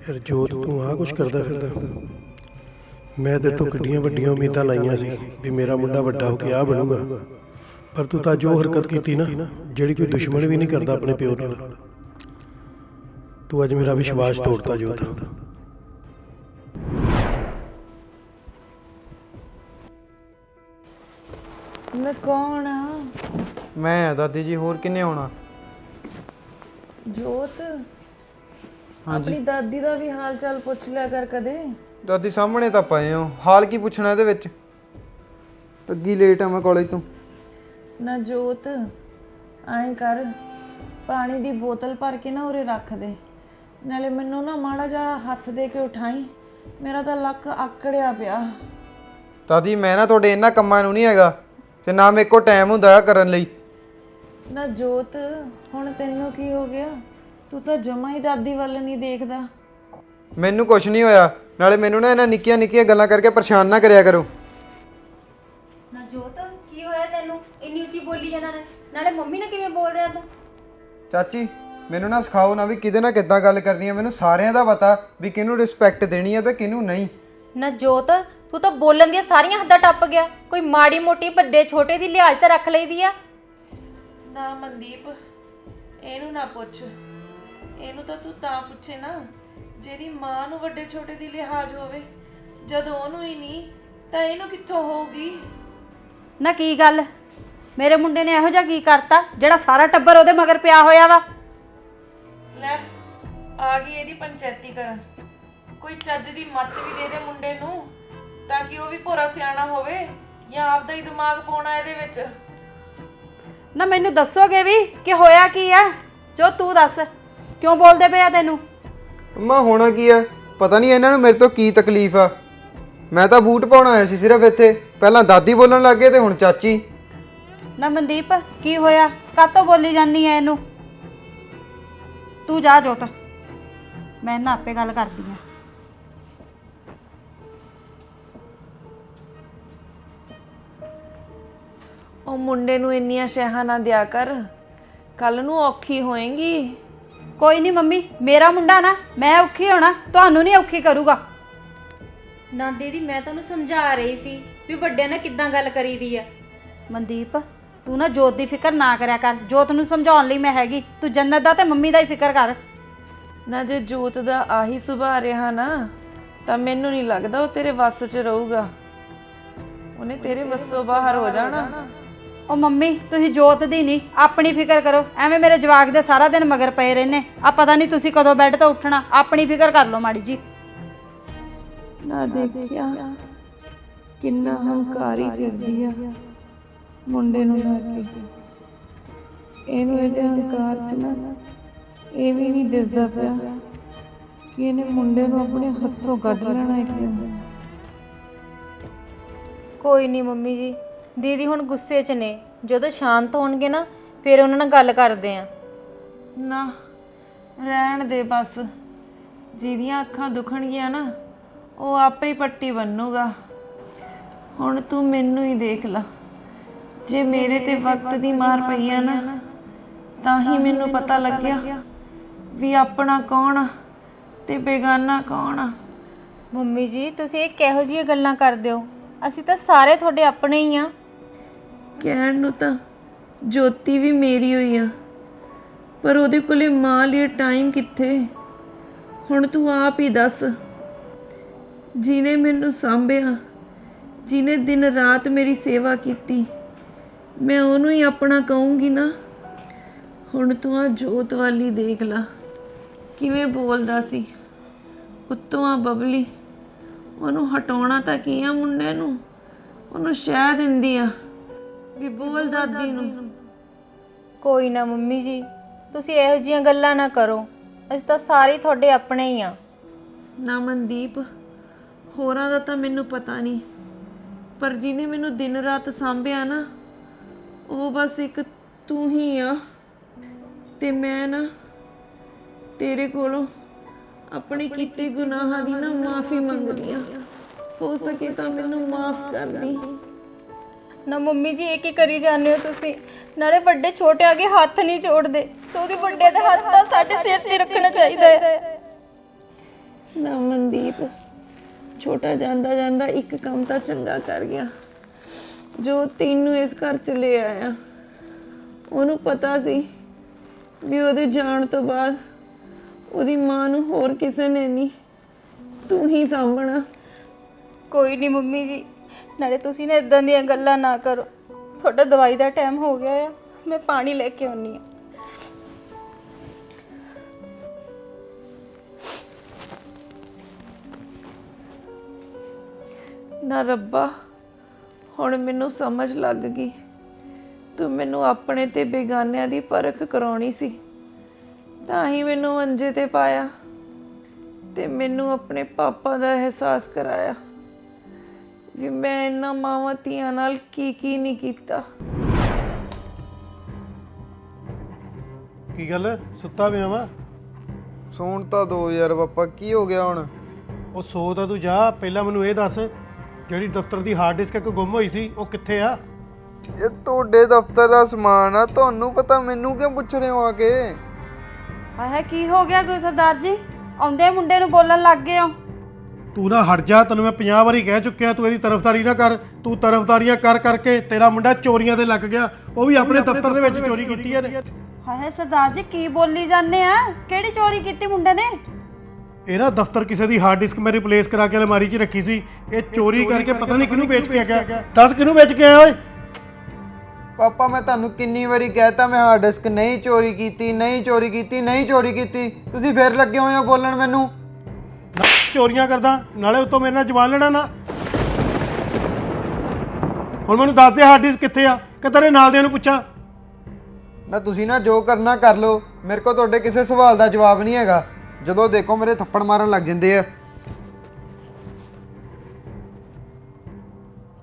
ਯਾਰ ਜੋਤ, ਤੂੰ ਆ ਕੁਛ ਕਰਦਾ ਫਿਰਦਾ। ਮੈਂ ਤੇਰੇ ਤੋਂ ਕਿੱਡੀਆਂ ਵੱਡੀਆਂ ਉਮੀਦਾਂ ਲਾਈਆਂ ਸੀ ਵੀ ਮੇਰਾ ਮੁੰਡਾ ਵੱਡਾ ਹੋ ਕੇ ਆ ਬਣੂਗਾ। ਪਰ ਤੂੰ ਤਾਂ ਜੋ ਹਰਕਤ ਕੀਤੀ ਨਾ, ਜਿਹੜੀ ਕੋਈ ਦੁਸ਼ਮਣ ਵੀ ਨਹੀਂ ਕਰਦਾ ਆਪਣੇ ਪਿਓ ਨਾਲ। ਤੂੰ ਅੱਜ ਮੇਰਾ ਵਿਸ਼ਵਾਸ ਤੋੜਤਾ ਜੋਤ। ਨਾ ਮੈਂ ਆ ਦਾਦੀ ਜੀ ਹੋਰ ਕਿੰਨੇ ਆਉਣਾ? ਜੋਤ ਆਪਣੀ ਦਾਦੀ ਦਾ ਵੀ ਹਾਲ ਚਾਲ ਪੁੱਛ ਲਿਆ ਕਰ ਕਦੇ। ਦਾਦੀ ਸਾਹਮਣੇ ਤਾਂ ਪਏ ਹੋ। ਹਾਲ ਕੀ ਪੁੱਛਣਾ ਇਹਦੇ ਵਿੱਚ? ਅੱਗੀ ਲੇਟ ਆ ਮੈਂ ਕਾਲਜ ਤੋਂ। ਨਾ ਜੋਤ ਐਂ ਕਰ ਪਾਣੀ ਦੀ ਬੋਤਲ ਭਰ ਕੇ ਨਾ ਉਰੇ ਰੱਖ ਦੇ। ਨਾਲੇ ਮੈਨੂੰ ਨਾ ਮਾੜਾ ਜਿਹਾ ਹੱਥ ਦੇ ਕੇ ਉਠਾਈ। ਮੇਰਾ ਤਾਂ ਲੱਕ ਆਕੜਿਆ ਪਿਆ। ਦਾਦੀ ਮੈਂ ਨਾ ਤੁਹਾਡੇ ਇਹਨਾਂ ਕੰਮਾਂ ਨੂੰ ਨਹੀਂ ਹੈਗਾ। ਤੇ ਨਾ ਮੇਰੇ ਕੋਲ ਟਾਈਮ ਹੁੰਦਾ ਹੈ ਕਰਨ ਲਈ। ਨਾ ਜੋਤ ਹੁਣ ਤੈਨੂੰ ਕੀ ਹੋ ਗਿਆ? ਤੂੰ ਤਾਂ ਜਮਾ ਹੀ ਦਾਦੀ ਵੱਲ ਨਹੀਂ ਦੇਖਦਾ। ਮੈਨੂੰ ਕੁਝ ਨਹੀਂ ਹੋਇਆ। ਨਾਲੇ ਮੈਨੂੰ ਨਾ ਇਹਨਾਂ ਨਿੱਕੀਆਂ ਨਿੱਕੀਆਂ ਗੱਲਾਂ ਕਰਕੇ ਪਰੇਸ਼ਾਨ ਨਾ ਕਰਿਆ ਕਰੋ। ਨਾ ਜੋਤ ਕੀ ਹੋਇਆ ਤੈਨੂੰ? ਇੰਨੀ ਉੱਚੀ ਬੋਲੀ ਜਾਣਾ ਨਾਲੇ ਮੰਮੀ ਨਾਲ ਕਿਵੇਂ ਬੋਲ ਰਿਹਾ ਤੂੰ? ਚਾਚੀ ਮੈਨੂੰ ਨਾ ਸਿਖਾਓ ਨਾ ਵੀ ਕਿਹਦੇ ਨਾਲ ਕਿੱਦਾਂ ਗੱਲ ਕਰਨੀ ਹੈ ਮੈਨੂੰ ਸਾਰਿਆਂ ਦਾ ਪਤਾ ਵੀ ਕਿਹਨੂੰ ਰਿਸਪੈਕਟ ਦੇਣੀ ਹੈ ਤੇ ਕਿਹਨੂੰ ਨਹੀਂ। ਨਾ ਜੋਤ ਤੂੰ ਤਾਂ ਬੋਲਣ ਦੀਆਂ ਸਾਰੀਆਂ ਹੱਦਾਂ ਟੱਪ ਗਿਆ। ਕੋਈ ਮਾੜੀ ਮੋਟੀ ਵੱਡੇ ਛੋਟੇ ਦੀ ਲਿਹਾਜ਼ ਤਾਂ ਰੱਖ ਲਈਦੀ ਆ। ਨਾ ਮਨਦੀਪ ਇਹਨੂੰ ਨਾ ਪੁੱਛ। ਇਹਨੂੰ ਤਾਂ ਤੂੰ ਤਾਂ ਪੁੱਛੇ ਨਾ ਜਿਹਦੀ ਮਾਂ ਨੂੰ ਵੱਡੇ ਛੋਟੇ ਦੀ ਲਿਹਾਜ਼ ਹੋਵੇ। ਜਦੋਂ ਉਹਨੂੰ ਹੀ ਨਹੀਂ ਤਾਂ ਇਹਨੂੰ ਕਿੱਥੋਂ ਹੋਊਗੀ? ਨਾ ਕੀ ਗੱਲ? ਮੇਰੇ ਮੁੰਡੇ ਨੇ ਇਹੋ ਜਿਹਾ ਕੀ ਕਰਤਾ ਜਿਹੜਾ ਸਾਰਾ ਟੱਬਰ ਉਹਦੇ ਮਗਰ ਪਿਆ ਹੋਇਆ ਵਾ? ਲੈ ਆ ਗਈ ਇਹਦੀ ਪੰਚਾਇਤੀ ਕਰਨ। ਕੋਈ ਚੱਜ ਦੀ ਮੱਤ ਵੀ ਦੇ ਦੇ ਮੁੰਡੇ ਨੂੰ। ਤਾਂ ਕਿ ਉਹ ਵੀ ਭੋਰਾ ਸਿਆਣਾ ਹੋਵੇ ਜਾਂ ਆਪਦਾ ਹੀ ਦਿਮਾਗ ਪਾਉਣਾ ਇਹਦੇ ਵਿੱਚ। ਨਾ ਮੈਨੂੰ ਦੱਸੋਗੇ ਵੀ ਕਿ ਹੋਇਆ ਕੀ ਆ? ਜੋ ਤੂੰ ਦੱਸ। ਕਿਉਂ ਬੋਲਦੇ ਪਿਆ ਤੈਨੂੰ? ਅੰਮਾ ਹੋਣਾ ਕੀ ਹੈ ਪਤਾ ਨਹੀਂ ਇਹਨਾਂ ਨੂੰ ਮੇਰੇ ਤੋਂ ਕੀ ਤਕਲੀਫ ਆ। ਮੈਂ ਤਾਂ ਬੂਟ ਪਾਉਣ ਆਇਆ ਸੀ ਸਿਰਫ ਇੱਥੇ। ਪਹਿਲਾਂ ਦਾਦੀ ਬੋਲਣ ਲੱਗ ਗਏ ਤੇ ਹੁਣ ਚਾਚੀ। ਨਾ ਮਨਦੀਪ ਕੀ ਹੋਇਆ? ਕਾਤੋਂ ਬੋਲੀ ਜਾਂਦੀ ਐ ਇਹਨੂੰ? ਤੂੰ ਜਾ ਜੋਤ। ਮੈਂ ਨਾ ਆਪੇ ਗੱਲ ਕਰਦੀ ਆ। ਉਹ ਮੁੰਡੇ ਨੂੰ ਇੰਨੀਆਂ ਸ਼ਹਿਹਾਂ ਨਾ ਦਿਆ ਕਰ। ਕੱਲ ਨੂੰ ਔਖੀ ਹੋਏਗੀ। ਕੋਈ ਨਹੀਂ ਮੰਮੀ ਮੇਰਾ ਮੁੰਡਾ ਨਾ ਮੈਂ ਔਖੀ ਹੋਣਾ ਤੁਹਾਨੂੰ ਨਹੀਂ ਔਖੀ ਕਰੂਗਾ। ਨਾ ਦੀਦੀ ਮੈਂ ਤੁਹਾਨੂੰ ਸਮਝਾ ਰਹੀ ਸੀ ਵੀ ਵੱਡਿਆਂ ਨਾਲ ਕਿੱਦਾਂ ਗੱਲ ਕਰੀਦੀ ਆ। ਮਨਦੀਪ ਤੂੰ ਨਾ ਜੋਤ ਦੀ ਫਿਕਰ ਨਾ ਕਰਿਆ ਕਰ। ਜੋਤ ਨੂੰ ਸਮਝਾਉਣ ਲਈ ਮੈਂ ਹੈਗੀ। ਤੂੰ ਜੰਨਤ ਦਾ ਤੇ ਮੰਮੀ ਦਾ ਹੀ ਫਿਕਰ ਕਰ। ਨਾ ਜੇ ਜੋਤ ਦਾ ਆਹੀ ਸੁਭਾਅ ਰਿਹਾ ਨਾ ਤਾਂ ਮੈਨੂੰ ਨਹੀਂ ਲੱਗਦਾ ਉਹ ਤੇਰੇ ਵੱਸ 'ਚ ਰਹੂਗਾ। ਉਹਨੇ ਤੇਰੇ ਵੱਸੋਂ ਬਾਹਰ ਹੋ ਜਾਣਾ। ਉਹ ਮੰਮੀ ਤੁਸੀਂ ਜੋਤ ਦੀ ਨਹੀਂ ਆਪਣੀ ਫਿਕਰ ਕਰੋ। ਐਵੇਂ ਮੇਰੇ ਜਵਾਕ ਦੇ ਸਾਰਾ ਦਿਨ ਮਗਰ ਪਏ ਰਹਿੰਦੇ। ਆ ਪਤਾ ਨਹੀਂ ਤੁਸੀਂ ਕਦੋਂ ਬੈੱਡ ਤੋਂ ਉੱਠਣਾ। ਆਪਣੀ ਫਿਕਰ ਕਰ ਲਓ ਮਾੜੀ ਜੀ। ਨਾ ਦੇਖਿਆ ਕਿੰਨਾ ਹੰਕਾਰੀ ਫਿਰਦੀ ਆ। ਮੁੰਡੇ ਨੂੰ ਲੈ ਕੇ। ਇਹਨੂੰ ਇਹਦੇ ਹੰਕਾਰ 'ਚ ਨਾ ਇਹ ਵੀ ਨਹੀਂ ਦਿਸਦਾ ਪਿਆ ਕਿ ਇਹਨੇ ਮੁੰਡੇ ਨੂੰ ਆਪਣੇ ਹੱਥੋਂ ਕੱਢ ਲੈਣਾ ਇੱਕ ਦਿਨ। ਕੋਈ ਨਹੀਂ ਮੰਮੀ ਜੀ ਦੀਦੀ ਹੁਣ ਗੁੱਸੇ 'ਚ ਨੇ। ਜਦੋਂ ਸ਼ਾਂਤ ਹੋਣਗੇ ਨਾ ਫਿਰ ਉਹਨਾਂ ਨਾਲ ਗੱਲ ਕਰਦੇ ਆ। ਨਾ ਰਹਿਣ ਦੇ ਬਸ। ਜਿਹਦੀਆਂ ਅੱਖਾਂ ਦੁਖਣਗੀਆਂ ਨਾ ਉਹ ਆਪੇ ਹੀ ਪੱਟੀ ਬੰਨੂਗਾ। ਹੁਣ ਤੂੰ ਮੈਨੂੰ ਹੀ ਦੇਖ ਲਾ। ਜੇ ਮੇਰੇ ਤੇ ਵਕਤ ਦੀ ਮਾਰ ਪਈ ਆ ਨਾ ਤਾਂ ਹੀ ਮੈਨੂੰ ਪਤਾ ਲੱਗਿਆ। ਵੀ ਆਪਣਾ ਕੌਣ ਆ ਤੇ ਬੇਗਾਨਾ ਕੌਣ ਆ। ਮੰਮੀ ਜੀ ਤੁਸੀਂ ਇਹ ਕਿਹੋ ਜਿਹੀਆਂ ਗੱਲਾਂ ਕਰਦੇ ਹੋ? ਅਸੀਂ ਤਾਂ ਸਾਰੇ ਤੁਹਾਡੇ ਆਪਣੇ ਹੀ ਆ। ਕਹਿਣ ਨੂੰ ਤਾਂ ਜੋਤੀ ਵੀ ਮੇਰੀ ਹੋਈ ਆ। ਪਰ ਉਹਦੇ ਕੋਲੇ ਮਾਂ ਲਈ ਟਾਈਮ ਕਿੱਥੇ? ਹੁਣ ਤੂੰ ਆਪ ਹੀ ਦੱਸ। ਜਿਹਨੇ ਮੈਨੂੰ ਸਾਂਭਿਆ, ਜਿਹਨੇ ਦਿਨ ਰਾਤ ਮੇਰੀ ਸੇਵਾ ਕੀਤੀ, ਮੈਂ ਉਹਨੂੰ ਹੀ ਆਪਣਾ ਕਹੂੰਗੀ ਨਾ? ਹੁਣ ਤੂੰ ਆ ਜੋਤ ਵਾਲੀ ਦੇਖ ਲਾ। ਕਿਵੇਂ ਬੋਲਦਾ ਸੀ? ਉੱਤੋਂ ਆ ਬਬਲੀ, ਉਹਨੂੰ ਹਟਾਉਣਾ ਤਾਂ ਕੀ ਆ ਮੁੰਡੇ ਨੂੰ? ਉਹਨੂੰ ਸ਼ਹਿ ਦਿੰਦੀ ਆ। ਵੀ ਬੋਲ ਦਾਦੀ ਨੂੰ। ਕੋਈ ਨਾ ਮੰਮੀ ਜੀ ਤੁਸੀਂ ਇਹੋ ਜਿਹੀਆਂ ਗੱਲਾਂ ਨਾ ਕਰੋ। ਅਸੀਂ ਤਾਂ ਸਾਰੇ ਤੁਹਾਡੇ ਆਪਣੇ ਹੀ ਆ ਨਾ ਮਨਦੀਪ ਹੋਰਾਂ ਦਾ ਤਾਂ ਮੈਨੂੰ ਪਤਾ ਨਹੀਂ। ਪਰ ਜਿਹਨੇ ਮੈਨੂੰ ਦਿਨ ਰਾਤ ਸਾਂਭਿਆ ਨਾ ਉਹ ਬਸ ਇੱਕ ਤੂੰ ਹੀ ਆ। ਤੇ ਮੈਂ ਨਾ ਤੇਰੇ ਕੋਲੋਂ ਆਪਣੇ ਕੀਤੇ ਗੁਨਾਹਾਂ ਦੀ ਨਾ ਮਾਫੀ ਮੰਗਦੀ ਆ ਹੋ ਸਕੇ ਤਾਂ ਮੈਨੂੰ ਮਾਫ ਕਰ ਦੀ। ਨਾ ਮੰਮੀ ਜੀ ਇਹ ਕੀ ਕਰੀ ਜਾਂਦੇ ਹੋ ਤੁਸੀਂ? ਨਾਲੇ ਵੱਡੇ ਛੋਟੇ ਅੱਗੇ ਹੱਥ ਨਹੀਂ ਜੋੜਦੇ। ਸੋ ਉਹਦੇ ਵੱਡੇ ਦੇ ਹੱਥ ਤਾਂ ਸਾਡੇ ਸਿਰ ਤੇ ਰੱਖਣਾ ਚਾਹੀਦਾ ਹੈ। ਨਾ ਮਨਦੀਪ ਛੋਟਾ ਜਾਂਦਾ ਜਾਂਦਾ ਇੱਕ ਕੰਮ ਤਾਂ ਚੰਗਾ ਕਰ ਗਿਆ। ਜੋ ਤੈਨੂੰ ਇਸ ਘਰ ਚ ਲੈ ਆਇਆ ਉਹਨੂੰ ਪਤਾ ਸੀ ਵੀ ਉਹਦੇ ਜਾਣ ਤੋਂ ਬਾਅਦ ਉਹਦੀ ਮਾਂ ਨੂੰ ਹੋਰ ਕਿਸੇ ਨੇ ਨਹੀਂ ਤੂੰ ਹੀ ਸਾਂਭਣਾ। ਕੋਈ ਨਹੀਂ ਮੰਮੀ ਜੀ ਨਾਲੇ ਤੁਸੀਂ ਨਾ ਇਦਾਂ ਦੀਆਂ ਗੱਲਾਂ ਨਾ ਕਰੋ। ਤੁਹਾਡਾ ਦਵਾਈ ਦਾ ਟਾਈਮ ਹੋ ਗਿਆ ਆ। ਮੈਂ ਪਾਣੀ ਲੈ ਕੇ ਆਉਣੀ ਆ ਨਾ ਰੱਬਾ, ਹੁਣ ਮੈਨੂੰ ਸਮਝ ਲੱਗ ਗਈ। ਤੂੰ ਮੈਨੂੰ ਆਪਣੇ ਤੇ ਬੇਗਾਨਿਆਂ ਦੀ ਪਰਖ ਕਰਾਉਣੀ ਸੀ। ਤਾਂ ਹੀ ਮੈਨੂੰ ਮੰਜੇ ਤੇ ਪਾਇਆ ਤੇ ਮੈਨੂੰ ਆਪਣੇ ਪਾਪਾ ਦਾ ਅਹਿਸਾਸ ਕਰਾਇਆ। ਵੀ ਮੈਂ ਇਹਨਾਂ ਮਾਵਾਂ ਧੀਆਂ ਨਾਲ ਕੀ ਕੀ ਨਹੀਂ ਕੀਤਾ। ਕੀ ਗੱਲ? ਸੁੱਤਾ ਪਿਆ ਵਾ? ਸੌਣ ਤਾਂ ਦੋ ਯਾਰ ਪਾਪਾ ਕੀ ਹੋ ਗਿਆ ਹੁਣ? ਉਹ ਸੋ ਤਾਂ ਤੂੰ ਜਾ ਪਹਿਲਾਂ ਮੈਨੂੰ ਇਹ ਦੱਸ ਜਿਹੜੀ ਦਫ਼ਤਰ ਦੀ ਹਾਰਡ ਡਿਸਕ ਇੱਕ ਗੁੰਮ ਹੋਈ ਸੀ ਉਹ ਕਿੱਥੇ ਆ? ਇਹ ਤੁਹਾਡੇ ਦਫ਼ਤਰ ਦਾ ਸਮਾਨ ਆ ਤੁਹਾਨੂੰ ਪਤਾ ਮੈਨੂੰ ਕਿਉਂ ਪੁੱਛ ਰਹੇ ਹੋ ਆ ਕੇ? ਹਾਏ ਕੀ ਹੋ ਗਿਆ ਕੋਈ ਸਰਦਾਰ ਜੀ? ਆਉਂਦੇ ਮੁੰਡੇ ਨੂੰ ਬੋਲਣ ਲੱਗ ਗਏ ਹੋ। ਤੂੰ ਨਾ ਹਟ ਜਾ ਤੈਨੂੰ ਮੈਂ 50 ਵਾਰੀ ਕਹਿ ਚੁੱਕਿਆ ਤੂੰ ਇਹਦੀ ਤਰਫਦਾਰੀ ਨਾ ਕਰ ਤੂੰ ਤਰਫਦਾਰੀਆਂ ਕਰ ਕਰਕੇ ਤੇਰਾ ਮੁੰਡਾ ਚੋਰੀਆਂ ਤੇ ਲੱਗ ਗਿਆ ਉਹ ਵੀ ਆਪਣੇ ਦਫ਼ਤਰ ਦੇ ਵਿੱਚ ਚੋਰੀ ਕੀਤੀ ਹੈ ਨੇ ਹਾਏ ਸਰਦਾਰ ਜੀ ਕੀ ਬੋਲੀ ਜਾਂਦੇ ਆ? ਕਿਹੜੀ ਚੋਰੀ ਕੀਤੀ ਮੁੰਡੇ ਨੇ? ਇਹ ਨਾ ਦਫ਼ਤਰ ਕਿਸੇ ਦੀ ਹਾਰਡ ਡਿਸਕ ਮੈਂ ਰਿਪਲੇਸ ਕਰਾ ਕੇ ਅਲਮਾਰੀ 'ਚ ਰੱਖੀ ਸੀ। ਇਹ ਚੋਰੀ ਕਰਕੇ ਪਤਾ ਨਹੀਂ ਕਿਹਨੂੰ ਵੇਚ ਕੇ ਗਿਆ। ਦੱਸ ਕਿਹਨੂੰ ਵੇਚ ਕੇ ਆਇਆ ਓਏ? ਪਾਪਾ ਮੈਂ ਤੁਹਾਨੂੰ ਕਿੰਨੀ ਵਾਰੀ ਕਹਿਤਾ ਮੈਂ ਹਾਰਡ ਡਿਸਕ ਨਹੀਂ ਚੋਰੀ ਕੀਤੀ ਨਹੀਂ ਚੋਰੀ ਕੀਤੀ ਨਹੀਂ ਚੋਰੀ ਕੀਤੀ। ਤੁਸੀਂ ਫੇਰ ਲੱਗੇ ਹੋਏ ਹੋ ਬੋਲਣ ਮੈਨੂੰ। ਨਾ ਚੋਰੀਆਂ ਕਰਦਾ ਨਾਲੇ ਉਤੋਂ ਮੇਰੇ ਨਾਲ ਜਵਾਨ ਲੜਾ ਨਾ। ਹੁਣ ਮੈਨੂੰ ਦੱਸ ਦੇ ਹਾਰਡ ਡਿਸਕ ਕਿੱਥੇ ਆ ਕਿ ਤੇਰੇ ਨਾਲ ਦਿਆਂ ਨੂੰ ਪੁੱਛਾਂ। ਨਾ ਤੁਸੀਂ ਨਾ ਜੋ ਕਰਨਾ ਕਰ ਲਓ ਮੇਰੇ ਕੋਲ ਤੁਹਾਡੇ ਕਿਸੇ ਸਵਾਲ ਦਾ ਜਵਾਬ ਨਹੀਂ ਹੈਗਾ। ਜਦੋਂ ਦੇਖੋ ਮੇਰੇ ਥੱਪੜ ਮਾਰਨ ਲੱਗ ਜਾਂਦੇ ਆ।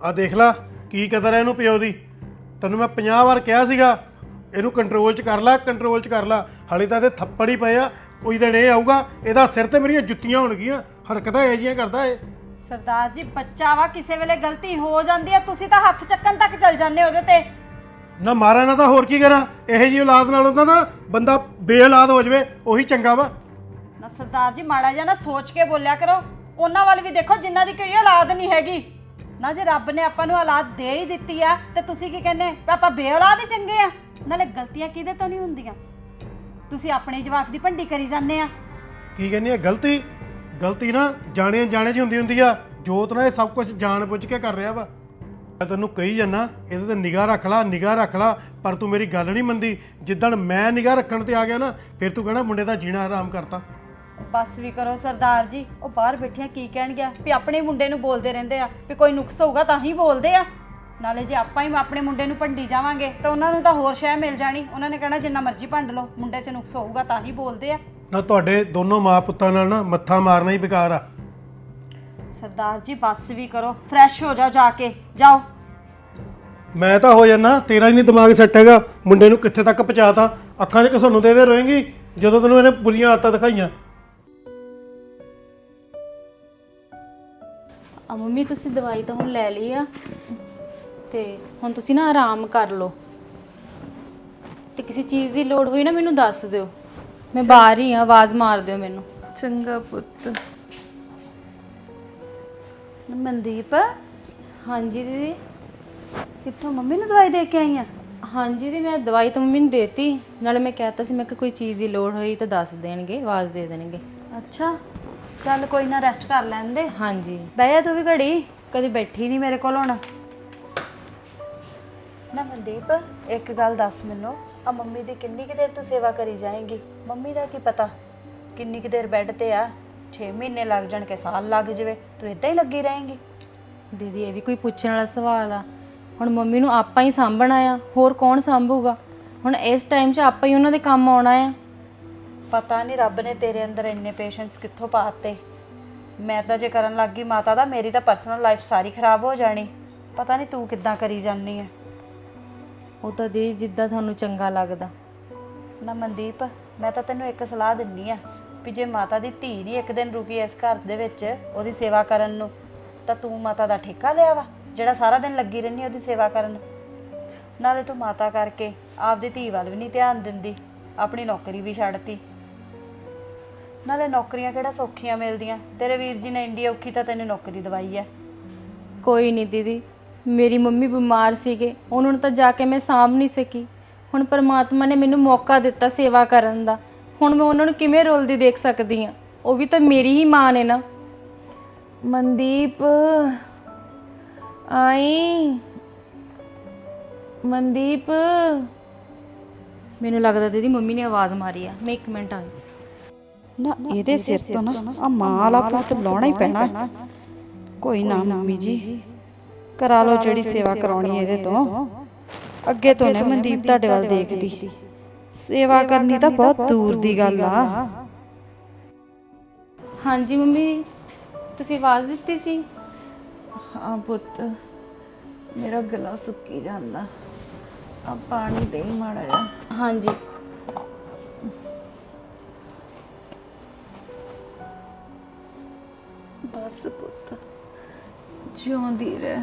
ਆ ਦੇਖ ਲੈ ਕੀ ਕਦਰ ਹੈ ਇਹਨੂੰ ਪਿਓ ਦੀ। ਤੈਨੂੰ ਮੈਂ 50 ਵਾਰ ਕਿਹਾ ਸੀਗਾ ਇਹਨੂੰ ਕੰਟਰੋਲ 'ਚ ਕਰ ਲੈ ਕੰਟਰੋਲ 'ਚ ਕਰ ਲੈ। ਹਾਲੇ ਤਾਂ ਇਹਦੇ ਥੱਪੜ ਹੀ ਪਏ ਆ ਕੋਈ ਦਿਨ ਇਹ ਆਊਗਾ ਇਹਦਾ ਸਿਰ ਤੇ ਮੇਰੀਆਂ ਜੁੱਤੀਆਂ ਹੋਣਗੀਆਂ। ਹਰਕਤਾਂ ਇਹ ਜਿਹੀਆਂ ਕਰਦਾ ਇਹ। ਸਰਦਾਰ ਜੀ ਬੱਚਾ ਵਾ ਕਿਸੇ ਵੇਲੇ ਗਲਤੀ ਹੋ ਜਾਂਦੀ ਆ ਤੁਸੀਂ ਤਾਂ ਹੱਥ ਚੱਕਣ ਤੱਕ ਚੱਲ ਜਾਂਦੇ ਉਹਦੇ ਤੇ। ਨਾ ਮਾਰਾਂ ਨਾ ਤਾਂ ਹੋਰ ਕੀ ਕਰਾਂ। ਇਹੋ ਜਿਹੀ ਔਲਾਦ ਨਾਲ ਉਹਦਾ ਨਾ ਬੰਦਾ ਬੇਔਲਾਦ ਹੋ ਜਾਵੇ ਉਹੀ ਚੰਗਾ ਵਾ। ਨਾ ਸਰਦਾਰ ਜੀ ਮਾੜਾ ਜਿਹਾ ਨਾ ਸੋਚ ਕੇ ਬੋਲਿਆ ਕਰੋ। ਉਹਨਾਂ ਵੱਲ ਵੀ ਦੇਖੋ ਜਿਨ੍ਹਾਂ ਦੀ ਕੋਈ ਔਲਾਦ ਨਹੀਂ ਹੈਗੀ। ਨਾ ਜੇ ਰੱਬ ਨੇ ਆਪਾਂ ਨੂੰ ਔਲਾਦ ਦੇ ਹੀ ਦਿੱਤੀ ਆ ਤੇ ਤੁਸੀਂ ਕੀ ਕਹਿੰਦੇ? ਵੀ ਆਪਾਂ ਬੇਔਲਾਦ ਹੀ ਚੰਗੇ ਆ। ਨਾਲੇ ਗਲਤੀਆਂ ਕਿਹਦੇ ਤੋਂ ਨਹੀਂ ਹੁੰਦੀਆਂ? ਤੁਸੀਂ ਆਪਣੇ ਜਵਾਕ ਦੀ ਭੰਡੀ ਕਰੀ ਜਾਂਦੇ ਆ। ਕੀ ਕਹਿੰਦੀ ਆ? ਗਲਤੀ? ਗਲਤੀ ਨਾ ਜਾਣੇ ਜਾਣੇ 'ਚ ਹੁੰਦੀ ਹੁੰਦੀ ਆ। ਜੋਤ ਨਾ ਇਹ ਸਭ ਕੁਝ ਜਾਣ ਬੁੱਝ ਕੇ ਕਰ ਰਿਹਾ ਵਾ। ਮੈਂ ਤੈਨੂੰ ਕਹੀ ਜਾਨਾ ਇਹਦੇ ਤੇ ਨਿਗਾਹ ਰੱਖ ਲਾ ਨਿਗਾਹ ਰੱਖ ਲਾ ਪਰ ਤੂੰ ਮੇਰੀ ਗੱਲ ਨਹੀਂ ਮੰਨਦੀ। ਜਿੱਦਣ ਮੈਂ ਨਿਗਾਹ ਰੱਖਣ ਤੇ ਆ ਗਿਆ ਨਾ ਫਿਰ ਤੂੰ ਕਹਿਣਾ ਮੁੰਡੇ ਦਾ ਜੀਣਾ ਹਰਾਮ ਕਰਤਾ। ਬਸ ਵੀ ਕਰੋ ਸਰਦਾਰ ਜੀ ਉਹ ਬਾਹਰ ਬੈਠੀਆਂ ਕੀ ਕਹਿਣਗੀਆਂ? ਵੀ ਆਪਣੇ ਮੁੰਡੇ ਨੂੰ ਬੋਲਦੇ ਰਹਿੰਦੇ ਆ ਵੀ ਕੋਈ ਨੁਕਸ ਹੋਊਗਾ ਤਾਂ ਹੀ ਬੋਲਦੇ ਆ। ਨਾਲੇ ਜੇ ਆਪਾਂ ਹੀ ਆਪਣੇ ਮੁੰਡੇ ਨੂੰ ਭੰਡੀ ਜਾਵਾਂਗੇ ਤਾਂ ਉਹਨਾਂ ਨੂੰ ਤਾਂ ਹੋਰ ਸ਼ੈ ਮਿਲ ਜਾਣੀ। ਉਹਨਾਂ ਨੇ ਕਹਿਣਾ ਜਿੰਨਾ ਮਰਜ਼ੀ ਭੰਡ ਲਓ ਮੁੰਡੇ 'ਚ ਨੁਕਸ ਹੋਊਗਾ ਤਾਂ ਹੀ ਬੋਲਦੇ ਆ। ਨਾ ਤੁਹਾਡੇ ਦੋਨੋਂ ਮਾਂ ਪੁੱਤਾਂ ਨਾਲ ਨਾ ਮੱਥਾ ਮਾਰਨਾ ਹੀ ਬੇਕਾਰ ਆ। ਸਰਦਾਰ ਜੀ ਬੱਸ ਵੀ ਕਰੋ। ਫਰੈਸ਼ ਹੋ ਜਾਓ ਜਾ ਕੇ। ਜਾਓ। ਮੈਂ ਤਾਂ ਹੋ ਜਾਣਾ ਤੇਰਾ ਹੀ ਨਹੀਂ ਦਿਮਾਗ ਸੈੱਟ ਹੈਗਾ। ਮੁੰਡੇ ਨੂੰ ਕਿੱਥੇ ਤੱਕ ਪਹੁੰਚਾਤਾ? ਅੱਖਾਂ 'ਚ ਘਸੋਨੂੰ ਦੇ ਰਹੇਗੀ ਜਦੋਂ ਤੈਨੂੰ ਇਹਨੇ ਬੁਰੀਆਂ ਆਦਤਾਂ ਦਿਖਾਈਆਂ। ਆ ਮੰਮੀ ਤੁਸੀਂ ਦਵਾਈ ਤਾਂ ਹੁਣ ਲੈ ਲਈ ਆ। ਤੇ ਹੁਣ ਤੁਸੀਂ ਨਾ ਆਰਾਮ ਕਰ ਲਓ। ਤੇ ਕਿਸੇ ਚੀਜ਼ ਦੀ ਲੋੜ ਹੋਈ ਨਾ ਮੈਨੂੰ ਦੱਸ ਦਿਓ। ਮੈਂ ਬਾਹਰ ਹੀ ਆ ਆਵਾਜ਼ ਮਾਰ ਦਿਓ ਮੈਨੂੰ। ਚੰਗਾ ਪੁੱਤ। ਮਨਦੀਪ? ਹਾਂਜੀ ਦੀਦੀ। ਕਿੱਥੋਂ? ਮੰਮੀ ਨੂੰ ਦਵਾਈ ਦੇ ਕੇ ਆਈ ਆ? ਹਾਂਜੀ ਦੀ ਮੈਂ ਦਵਾਈ ਤਾਂ ਮੰਮੀ ਨੂੰ ਦੇਤੀ। ਨਾਲੇ ਮੈਂ ਕਹਿਤਾ ਸੀ ਮੈਂ ਕਿ ਕੋਈ ਚੀਜ਼ ਦੀ ਲੋੜ ਹੋਈ ਤਾਂ ਦੱਸ ਦੇਣਗੇ ਆਵਾਜ਼ ਦੇ ਦੇਣਗੇ। ਅੱਛਾ। ਚੱਲ ਕੋਈ ਨਾ ਰੈਸਟ ਕਰ ਲੈਂਦੇ ਹਾਂਜੀ। ਬਹਿ ਜਾ ਤੂੰ ਵੀ ਘੜੀ। ਕਦੀ ਬੈਠੀ ਨਹੀਂ ਮੇਰੇ ਕੋਲ ਹੁਣ। ਨਾ ਮਨਦੀਪ ਇੱਕ ਗੱਲ ਦੱਸ ਮੈਨੂੰ। ਆ ਮੰਮੀ ਦੀ ਕਿੰਨੀ ਕੁ ਦੇਰ ਤੂੰ ਸੇਵਾ ਕਰੀ ਜਾਏਂਗੀ? ਮੰਮੀ ਦਾ ਕੀ ਪਤਾ? ਕਿੰਨੀ ਕੁ ਦੇਰ ਬੈੱਡ ਤੇ ਆ? 6 ਮਹੀਨੇ ਲੱਗ ਜਾਣ ਕੇ ਸਾਲ ਲੱਗ ਜਾਵੇ। ਤੂੰ ਇਦਾਂ ਹੀ ਲੱਗੀ ਰਹੇਂਗੀ? ਦੀਦੀ ਇਹ ਵੀ ਕੋਈ ਪੁੱਛਣ ਵਾਲਾ ਸਵਾਲ ਆ। ਹੁਣ ਮੰਮੀ ਨੂੰ ਆਪਾਂ ਹੀ ਸਾਂਭਣਾ ਆ। ਹੋਰ ਕੌਣ ਸਾਂਭੂਗਾ? ਹੁਣ ਇਸ ਟਾਈਮ 'ਚ ਆਪਾਂ ਹੀ ਉਹਨਾਂ ਦੇ ਕੰਮ ਆਉਣਾ ਆ। ਪਤਾ ਨਹੀਂ ਰੱਬ ਨੇ ਤੇਰੇ ਅੰਦਰ ਇੰਨੇ ਪੇਸ਼ੈਂਸ ਕਿੱਥੋਂ ਪਾਤੇ ਮੈਂ ਤਾਂ ਜੇ ਕਰਨ ਲੱਗ ਗਈ ਮਾਤਾ ਦਾ ਮੇਰੀ ਤਾਂ ਪਰਸਨਲ ਲਾਈਫ ਸਾਰੀ ਖਰਾਬ ਹੋ ਜਾਣੀ। ਪਤਾ ਨਹੀਂ ਤੂੰ ਕਿੱਦਾਂ ਕਰੀ ਜਾਂਦੀ ਹੈ ਉਹ ਤਾਂ ਦੀ ਜਿੱਦਾਂ ਤੁਹਾਨੂੰ ਚੰਗਾ ਲੱਗਦਾ। ਨਾ ਮਨਦੀਪ ਮੈਂ ਤਾਂ ਤੈਨੂੰ ਇੱਕ ਸਲਾਹ ਦਿੰਨੀ ਆ ਵੀ ਜੇ ਮਾਤਾ ਦੀ ਧੀ ਨਹੀਂ ਇੱਕ ਦਿਨ ਰੁਕੀ ਇਸ ਘਰ ਦੇ ਵਿੱਚ ਉਹਦੀ ਸੇਵਾ ਕਰਨ ਨੂੰ ਤਾਂ ਤੂੰ ਮਾਤਾ ਦਾ ਠੇਕਾ ਲਿਆ ਵਾ ਜਿਹੜਾ ਸਾਰਾ ਦਿਨ ਲੱਗੀ ਰਹਿੰਦੀ ਉਹਦੀ ਸੇਵਾ ਕਰਨ। ਨਾਲੇ ਤੂੰ ਮਾਤਾ ਕਰਕੇ ਆਪਦੀ ਧੀ ਵੱਲ ਵੀ ਨਹੀਂ ਧਿਆਨ ਦਿੰਦੀ ਆਪਣੀ ਨੌਕਰੀ ਵੀ ਛੱਡਤੀ। ਨਾਲੇ ਨੌਕਰੀਆਂ ਕਿਹੜਾ ਸੌਖੀਆਂ ਮਿਲਦੀਆਂ ਤੇਰੇ ਵੀਰ ਜੀ ਨੇ ਇੰਡੀ ਔਖੀ ਤਾਂ ਤੈਨੂੰ ਨੌਕਰੀ ਦਵਾਈ ਆ। ਕੋਈ ਨਹੀਂ ਦੀਦੀ ਮੇਰੀ ਮੰਮੀ ਬਿਮਾਰ ਸੀਗੇ ਉਹਨਾਂ ਨੂੰ ਤਾਂ ਜਾ ਕੇ ਮੈਂ ਸਾਂਭ ਨਹੀਂ ਸਕੀ। ਹੁਣ ਪਰਮਾਤਮਾ ਨੇ ਮੈਨੂੰ ਮੌਕਾ ਦਿੱਤਾ ਸੇਵਾ ਕਰਨ ਦਾ। ਹੁਣ ਮੈਂ ਉਹਨਾਂ ਨੂੰ ਕਿਵੇਂ ਰੋਲਦੀ ਦੇਖ ਸਕਦੀ ਆ ਉਹ ਵੀ ਤਾਂ ਮੇਰੀ ਹੀ ਮਾਂ ਨੇ ਨਾ। ਮਨਦੀਪ ਆਈ। ਮਨਦੀਪ। ਮੈਨੂੰ ਲੱਗਦਾ ਦੀਦੀ ਮੰਮੀ ਨੇ ਆਵਾਜ਼ ਮਾਰੀ ਆ। ਮੈਂ 1 ਮਿੰਟ ਆ ਗਈ ਨਾ ਇਹਦੇ ਸਿਰ ਤੋਂ ਨਾ ਆ ਮਾਂ ਵਾਲਾ ਪੁੱਤ ਲਾਉਣਾ ਹੀ ਪੈਣਾ। ਕੋਈ ਨਾ ਮੰਮੀ ਜੀ। ਕਰਾ ਲਓ ਜਿਹੜੀ ਸੇਵਾ ਕਰਾਉਣੀ ਇਹਦੇ ਤੋਂ। ਅੱਗੇ ਤੋਂ ਨੇ ਮਨਦੀਪ ਤੁਹਾਡੇ ਵੱਲ ਦੇਖਦੀ। ਸੇਵਾ ਕਰਨੀ ਤਾਂ ਬਹੁਤ ਦੂਰ ਦੀ ਗੱਲ ਆ। ਹਾਂਜੀ ਮੰਮੀ ਤੁਸੀਂ ਆਵਾਜ਼ ਦਿੱਤੀ ਸੀ? ਹਾਂ ਪੁੱਤ ਮੇਰਾ ਗਲਾ ਸੁੱਕੀ ਜਾਂਦਾ। ਆ ਪਾਣੀ ਦੇ ਮਾੜਾ ਜਿਹਾ। ਹਾਂਜੀ। ਬਸ ਪੁੱਤ ਜਿਉਂਦੀ ਰਹਿ।